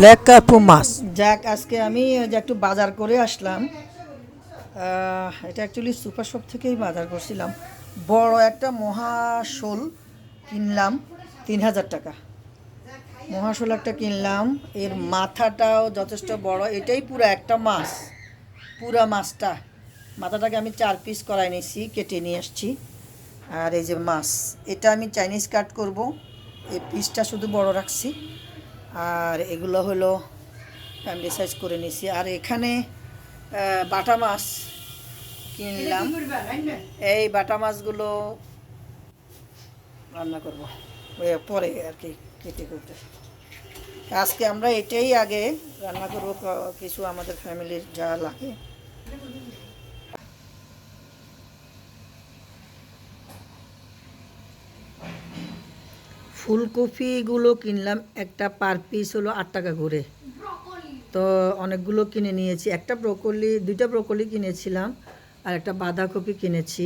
Black কার্পু মাছ। যাক, আজকে আমি একটু বাজার করে আসলাম। এটা অ্যাকচুয়ালি সুপার শপ থেকেই বাজার করছিলাম। বড় একটা মহাশোল কিনলাম তিন হাজার টাকা। মহাশোল একটা কিনলাম, এর মাথাটাও যথেষ্ট বড়। এটাই পুরো একটা মাছ, পুরা মাছটা। মাথাটাকে আমি চার পিস করাই নিয়েছি, কেটে নিয়ে আসছি। আর এই যে মাছ, এটা আমি চাইনিজ কাট করব। এই পিসটা শুধু বড় রাখছি। আর এগুলো হলো ফ্যামিলি সাইজ করে নিছি। আর এখানে বাটা মাছ কিনলাম। এই বাটা মাছগুলো রান্না করব। ওই পরে আর কি কেটে করতে। আজকে আমরা এটাই আগে রান্না করব কিছু আমাদের ফ্যামিলির যা লাগে। ফুলকপিগুলো কিনলাম, একটা পার পিস হলো আট টাকা করে। তো অনেকগুলো কিনে নিয়েছি, একটা ব্রোকলি, দুইটা ব্রোকলি কিনেছিলাম আর একটা বাঁধাকপি কিনেছি।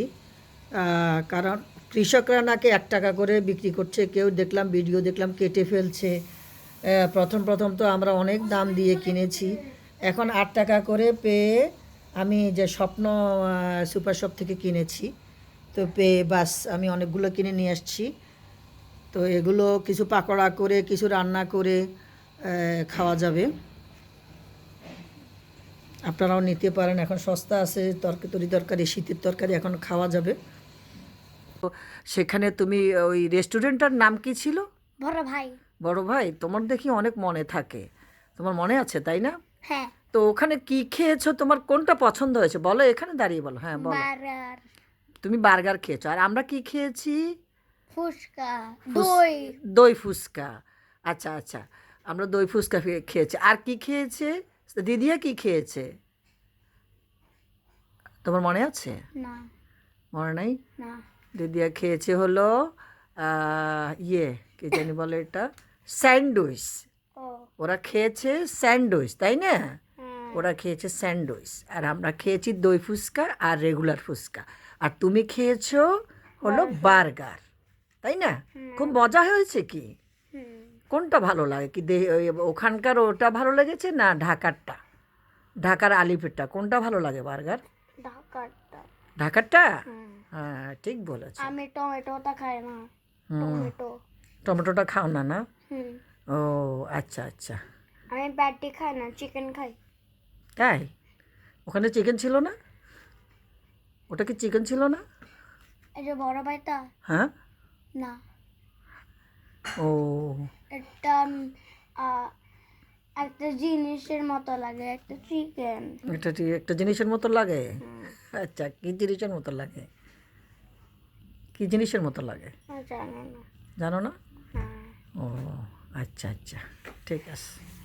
কারণ কৃষকরা নাকি এক টাকা করে বিক্রি করছে, কেউ দেখলাম, ভিডিও দেখলাম, কেটে ফেলছে। প্রথম প্রথম তো আমরা অনেক দাম দিয়ে কিনেছি। এখন আট টাকা করে পেয়ে আমি যে স্বপ্ন সুপার শপ থেকে কিনেছি, তো পেয়ে বাস আমি অনেকগুলো কিনে নিয়ে আসছি। তো এগুলো কিছু পাকোড়া করে কিছু রান্না করে খাওয়া যাবে। আপনারাও নিতে পারেন এখন সস্তা আছে তরকারি তরি তরকারি শীতের তরকারি এখন খাওয়া যাবে। তো সেখানে তুমি ওই রেস্টুরেন্টটার নাম কি ছিল? বড় ভাই। বড় ভাই? তোমার দেখি অনেক মনে থাকে। তোমার মনে আছে তাই না? হ্যাঁ। তো ওখানে কি খেয়েছো? তোমার কোনটা পছন্দ হয়েছে? বলো এখানে দাঁড়িয়ে বলো। হ্যাঁ বলো। বার্গার। তুমি বার্গার খেয়েছো। আর আমরা কি খেয়েছি? ফুচকা দই। দই ফুচকা। আচ্ছা আচ্ছা আমরা দই ফুচকা খেয়েছি। আর কি খেয়েছে? দিদিয়া কি খেয়েছে? তোমার মনে আছে? না। মনে নাই? না। দিদিয়া খেয়েছে হলো ইয়ে কি জানি বলে এটা? স্যান্ডউইচ। ওরা খেয়েছে স্যান্ডউইচ তাই না? হ্যাঁ। ওরা খেয়েছে স্যান্ডউইচ। আর আমরা খেয়েছি দই ফুচকা আর রেগুলার ফুচকা। আর তুমি খেয়েছো হলো বার্গার। তাই না? খুব মজা হয়েছে কি? কোনটা ভালো লাগে কি? ওখানকার ওটা ভালো লেগেছে না ঢাকারটা? ঢাকার আলিপেরটা কোনটা ভালো লাগে বার্গার? ঢাকাটা ঢাকারটা? হ্যাঁ ঠিক বলেছ। আমি টমেটোটা খাই না। টমেটো। টমেটোটা খাও না না? ও আচ্ছা আচ্ছা। আমি প্যাটি খাই না চিকেন খাই। তাই? ওখানে চিকেন ছিল না? ওটা কি চিকেন ছিল না? এই যে বড় ভাইটা? হ্যাঁ? না। ও। এটা একটা জিনিসের মতো লাগে একটা চিকেন এটা একটা জিনিসের মতো লাগে? আচ্ছা কি জিনিসের মতো লাগে? কি জিনিসের মতো লাগে? জানো না। জানো না? হ্যাঁ। ও আচ্ছা আচ্ছা ঠিক আছে।